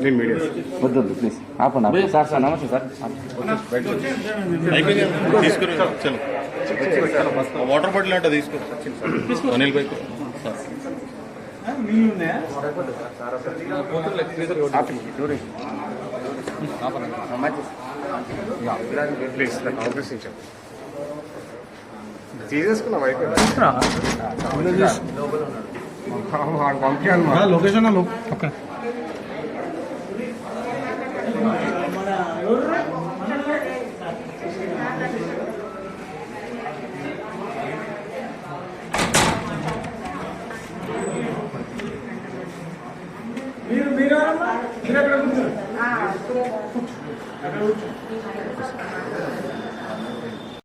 నేను మీడియా వద్దు ప్లీజ్ ఆపండి సార్ సార్ నమస్తే సార్ తీసుకుని వాటర్ బాటిల్ అంటే తీసుకో Anil bike Yeah, please, the conversation. తీసేసుకున్నాం అయిపోయింది పంపించాను లొకేషన్ పక్కన మీరు మీరు Queria perguntar. Ah, é a última. É a última.